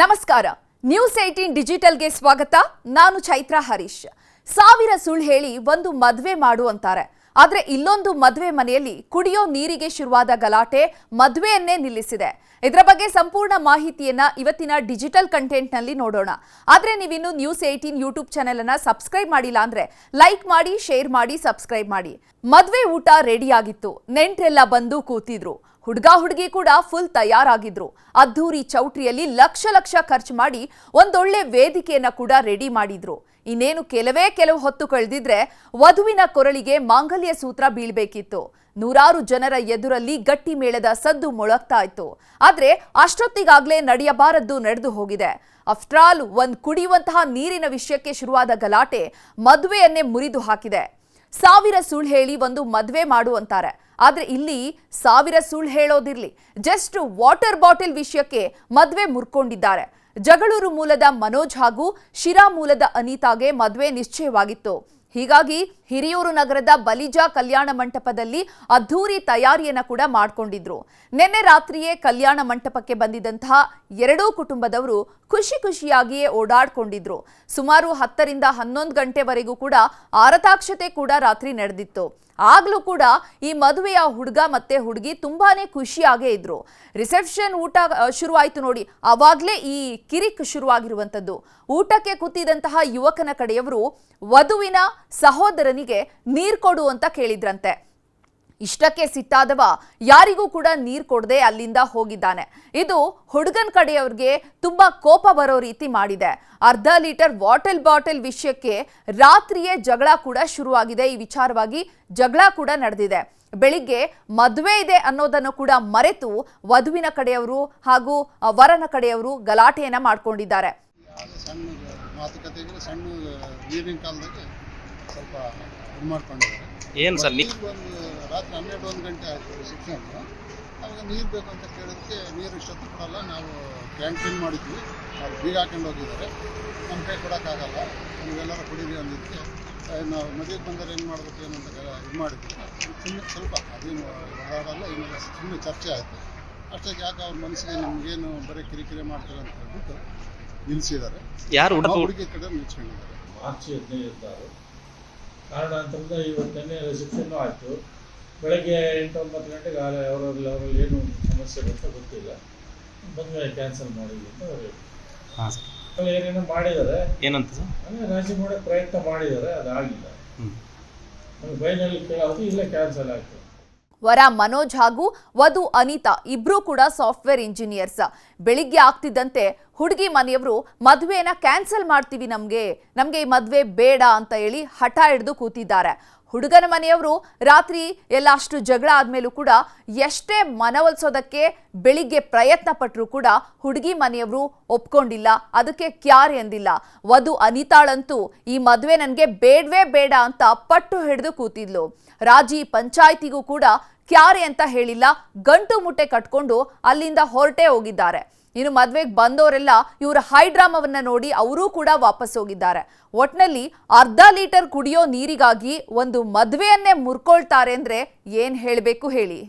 ನಮಸ್ಕಾರ. News eighteen ಡಿಜಿಟಲ್ಗೆ ಸ್ವಾಗತ. ನಾನು ಚೈತ್ರ ಹರೀಶ್. ಸಾವಿರ ಸುಳ್ಳು ಹೇಳಿ ಒಂದು ಮದುವೆ ಮಾಡು ಅಂತಾರೆ. ಆದರೆ ಇಲ್ಲೊಂದು ಮದುವೆ ಮನೆಯಲ್ಲಿ ಕುಡಿಯೋ ನೀರಿಗೆ ಶುರುವಾದ ಗಲಾಟೆ ಮದುವೆಯನ್ನೇ ನಿಲ್ಲಿಸಿದೆ. ಇದರ ಬಗ್ಗೆ ಸಂಪೂರ್ಣ ಮಾಹಿತಿಯನ್ನ ಇವತ್ತಿನ ಡಿಜಿಟಲ್ ಕಂಟೆಂಟ್ನಲ್ಲಿ ನೋಡೋಣ. ಆದರೆ ನೀವಿನ್ನು ನ್ಯೂಸ್ ಏಯ್ಟೀನ್ ಯೂಟ್ಯೂಬ್ ಚಾನೆಲ್ ಅನ್ನ ಸಬ್ಸ್ಕ್ರೈಬ್ ಮಾಡಿಲ್ಲ ಅಂದ್ರೆ ಲೈಕ್ ಮಾಡಿ ಶೇರ್ ಮಾಡಿ ಸಬ್ಸ್ಕ್ರೈಬ್ ಮಾಡಿ. ಮದುವೆ ಊಟ ರೆಡಿಯಾಗಿತ್ತು ನೆಂಟ್ರೆಲ್ಲ ಬಂದು ಕೂತಿದ್ರು. ಹುಡುಗ ಹುಡುಗಿ ಕೂಡ ಫುಲ್ ತಯಾರಾಗಿದ್ರು. ಅದ್ದೂರಿ ಚೌಟ್ರಿಯಲ್ಲಿ ಲಕ್ಷ ಲಕ್ಷ ಖರ್ಚು ಮಾಡಿ ಒಂದೊಳ್ಳೆ ವೇದಿಕೆಯನ್ನ ಕೂಡ ರೆಡಿ ಮಾಡಿದ್ರು. ಇನ್ನೇನು ಕೆಲವೇ ಕೆಲವು ಹೊತ್ತು ಕಳೆದಿದ್ರೆ ವಧುವಿನ ಕೊರಳಿಗೆ ಮಾಂಗಲ್ಯ ಸೂತ್ರ ಬೀಳ್ಬೇಕಿತ್ತು. ನೂರಾರು ಜನರ ಎದುರಲ್ಲಿ ಗಟ್ಟಿ ಮೇಳದ ಸದ್ದು ಮೊಳಗ್ತಾ ಇತ್ತು. ಆದ್ರೆ ಅಷ್ಟೊತ್ತಿಗಾಗ್ಲೇ ನಡೆಯಬಾರದ್ದು ನಡೆದು ಹೋಗಿದೆ. ಅಫ್ಟ್ರಾಲ್ ಒಂದು ಕುಡಿಯುವಂತಹ ನೀರಿನ ವಿಷಯಕ್ಕೆ ಶುರುವಾದ ಗಲಾಟೆ ಮದುವೆಯನ್ನೇ ಮುರಿದು ಹಾಕಿದೆ. ಸಾವಿರ ಸುಳ್ಳು ಹೇಳಿ ಒಂದು ಮದುವೆ ಮಾಡು ಅಂತಾರೆ. ಆದ್ರೆ ಇಲ್ಲಿ ಸಾವಿರ ಸುಳ್ಳು ಹೇಳೋದಿರಲಿ. ಜಸ್ಟ್ ವಾಟರ್ ಬಾಟಲ್ ವಿಷಯಕ್ಕೆ ಮದುವೆ ಮುರ್ಕೊಂಡಿದ್ದಾರೆ. ಜಗಳೂರು ಮೂಲದ ಮನೋಜ್ ಹಾಗೂ ಶಿರಾ ಮೂಲದ ಅನಿತಾಗೆ ಮದುವೆ ನಿಶ್ಚಯವಾಗಿತ್ತು. ಹೀಗಾಗಿ ಹಿರಿಯೂರು ನಗರದ ಬಲಿಜಾ ಕಲ್ಯಾಣ ಮಂಟಪದಲ್ಲಿ ಅದ್ಧೂರಿ ತಯಾರಿಯನ್ನ ಕೂಡ ಮಾಡ್ಕೊಂಡಿದ್ರು. ನಿನ್ನೆ ರಾತ್ರಿಯೇ ಕಲ್ಯಾಣ ಮಂಟಪಕ್ಕೆ ಬಂದಿದ್ದಂತಹ ಎರಡೂ ಕುಟುಂಬದವರು ಖುಷಿ ಖುಷಿಯಾಗಿಯೇ ಓಡಾಡ್ಕೊಂಡಿದ್ರು. ಸುಮಾರು ಹತ್ತರಿಂದ ಹನ್ನೊಂದು ಗಂಟೆವರೆಗೂ ಕೂಡ ಆರತಾಕ್ಷತೆ ಕೂಡ ರಾತ್ರಿ ನಡೆದಿತ್ತು. ಆಗ್ಲೂ ಕೂಡ ಈ ಮದುವೆಯ ಹುಡುಗ ಮತ್ತೆ ಹುಡುಗಿ ತುಂಬಾನೇ ಖುಷಿಯಾಗೇ ಇದ್ರು. ರಿಸೆಪ್ಷನ್ ಊಟ ಶುರುವಾಯಿತು ನೋಡಿ. ಅವಾಗ್ಲೇ ಈ ಕಿರಿಕ್ ಶುರುವಾಗಿರುವಂಥದ್ದು ಊಟಕ್ಕೆ ಕೂತಿದಂತಹ ಯುವಕನ ಕಡೆಯವರು, ವಧುವಿನ ಸಹೋದರನಿಗೆ ನೀರ್ ಕೊಡು ಅಂತ ಕೇಳಿದ್ರಂತೆ. ಇಷ್ಟಕ್ಕೆ ಸಿಟ್ಟಾದವ ಯಾರಿಗೂ ಕೂಡ ನೀರು ಕೊಡದೆ ಅಲ್ಲಿಂದ ಹೋಗಿದ್ದಾನೆ. ಇದು ಹುಡುಗನ ಕಡೆಯವ್ರಿಗೆ ತುಂಬಾ ಕೋಪ ಬರೋ ರೀತಿ ಮಾಡಿದೆ. ಅರ್ಧ ಲೀಟರ್ ವಾಟಲ್ ಬಾಟಲ್ ವಿಷಯಕ್ಕೆ ರಾತ್ರಿಯೇ ಜಗಳ ಕೂಡ ಶುರುವಾಗಿದೆ. ಈ ವಿಚಾರವಾಗಿ ಜಗಳ ಕೂಡ ನಡೆದಿದೆ. ಬೆಳಿಗ್ಗೆ ಮದುವೆ ಇದೆ ಅನ್ನೋದನ್ನು ಕೂಡ ಮರೆತು ವಧುವಿನ ಕಡೆಯವರು ಹಾಗೂ ವರನ ಕಡೆಯವರು ಗಲಾಟೆಯನ್ನ ಮಾಡ್ಕೊಂಡಿದ್ದಾರೆ. ಸ್ವಲ್ಪ ಇದು ಮಾಡ್ಕೊಂಡಿದ್ದಾರೆ. ಏನು ಸರ್ ನೀರು ಒಂದು ರಾತ್ರಿ ಹನ್ನೆರಡು ಒಂದು ಗಂಟೆ ಆಯಿತು ರಿಸೆಪ್ಷನ್ ಅವಾಗ ನೀರು ಬೇಕು ಅಂತ ಕೇಳೋದಕ್ಕೆ ನೀರು ಇಷ್ಟೊತ್ತು ಕೊಡಲ್ಲ ನಾವು ಕ್ಯಾಂಟೀನ್ ಮಾಡಿದ್ವಿ. ಅವ್ರು ಬೀಗ ಹಾಕೊಂಡು ಹೋಗಿದ್ದಾರೆ. ನಮ್ಮ ಕೈ ಕೊಡೋಕ್ಕಾಗಲ್ಲ. ನೀವೆಲ್ಲರೂ ಕುಡೀರಿ ಅಂದಿದ್ದಕ್ಕೆ ನಾವು ಮದುವೆಗೆ ಬಂದರೆ ಏನು ಮಾಡಬೇಕು ಏನು ಅಂತ ಇದು ಮಾಡಿದ್ವಿ. ಸುಮ್ಮನೆ ಸ್ವಲ್ಪ ಅದೇನು ಹೊರಡಲ್ಲ ಏನಿಲ್ಲ ಸುಮ್ಮನೆ ಚರ್ಚೆ ಆಯಿತು. ಅಷ್ಟಕ್ಕೆ ಯಾಕೆ ಅವ್ರ ಮನಸ್ಸಿಗೆ ನಮಗೇನು ಬರೀ ಕಿರಿಕಿರಿ ಮಾಡ್ತಾರೆ ಅಂತ ಹೇಳ್ಬಿಟ್ಟು ನಿಲ್ಲಿಸಿದ್ದಾರೆ ಯಾರು ಹುಡುಗಿ ಕಡೆ ನಿಲ್ಸ್ಕೊಂಡಿದ್ದಾರೆ. ಮಾರ್ಚ್ ಹದಿನೈದು ತಾರು ಕಾರಣಾಂತರದ ಇವತ್ತನೇ ರಿಸೆಪ್ಷನ್ನು ಆಯಿತು. ಬೆಳಗ್ಗೆ ಎಂಟು ಒಂಬತ್ತು ಗಂಟೆಗೆ ಆಲೆ ಅವರಲ್ಲಿ ಅವರಲ್ಲಿ ಏನು ಸಮಸ್ಯೆ ಬಂತ ಗೊತ್ತಿಲ್ಲ. ಮದುವೆ ಕ್ಯಾನ್ಸಲ್ ಮಾಡಿದ್ವಿ ಅಂತ ಅವ್ರು ಹೇಳಿದ್ರು. ಏನೇನೋ ಮಾಡಿದ್ದಾರೆ. ಏನಂತ ಸರ್? ಅಂದರೆ ರಾಜಿ ಮಾಡೋ ಪ್ರಯತ್ನ ಮಾಡಿದ್ದಾರೆ ಅದಾಗಿಲ್ಲ ಫೈನಲ್ ಕೇಳೋದು ಇಲ್ಲ ಕ್ಯಾನ್ಸಲ್ ಆಯಿತು. ವರ ಮನೋಜ್ ಹಾಗೂ ವಧು ಅನಿತಾ ಇಬ್ರು ಕೂಡ ಸಾಫ್ಟ್ವೇರ್ ಇಂಜಿನಿಯರ್ಸ್ ಬೆಳಿಗ್ಗೆ ಆಗ್ತಿದ್ದಂತೆ ಹುಡುಗಿ ಮನೆಯವರು ಮದುವೆನ ಕ್ಯಾನ್ಸಲ್ ಮಾಡ್ತೀವಿ ನಮಗೆ. ನಮಗೆ ಈ ಮದುವೆ ಬೇಡ ಅಂತ ಹೇಳಿ ಹಠ ಹಿಡಿದು ಕೂತಿದ್ದಾರೆ. ಹುಡುಗನ ಮನೆಯವರು ರಾತ್ರಿ ಎಲ್ಲ ಅಷ್ಟು ಜಗಳ ಆದಮೇಲೂ ಕೂಡ ಎಷ್ಟೇ ಮನವೊಲಿಸೋದಕ್ಕೆ ಬೆಳಿಗ್ಗೆ ಪ್ರಯತ್ನ ಪಟ್ಟರೂ ಕೂಡ ಹುಡುಗಿ ಮನೆಯವರು ಒಪ್ಕೊಂಡಿಲ್ಲ. ಅದಕ್ಕೆ ಕ್ಯಾರ್ ಎಂದಿಲ್ಲ. ವಧು ಅನಿತಾಳಂತೂ ಈ ಮದುವೆ ನನಗೆ ಬೇಡವೇ ಬೇಡ ಅಂತ ಪಟ್ಟು ಹಿಡಿದು ಕೂತಿದ್ಲು. ರಾಜಿ ಪಂಚಾಯಿತಿಗೂ ಕೂಡ ಕ್ಯಾರೆ ಅಂತ ಹೇಳಿಲ್ಲ. ಗಂಟು ಮುಟ್ಟೆ ಕಟ್ಕೊಂಡು ಅಲ್ಲಿಂದ ಹೊರಟೇ ಹೋಗಿದ್ದಾರೆ. ಇನ್ನು ಮದ್ವೆಗೆ ಬಂದವರೆಲ್ಲ ಇವರ ಹೈ ಡ್ರಾಮವನ್ನ ನೋಡಿ ಅವರೂ ಕೂಡ ವಾಪಸ್ ಹೋಗಿದ್ದಾರೆ. ಒಟ್ನಲ್ಲಿ ಅರ್ಧ ಲೀಟರ್ ಕುಡಿಯೋ ನೀರಿಗಾಗಿ ಒಂದು ಮದ್ವೆಯನ್ನೇ ಮುರ್ಕೊಳ್ತಾರೆ ಅಂದ್ರೆ ಏನ್ ಹೇಳಬೇಕು ಹೇಳಿ.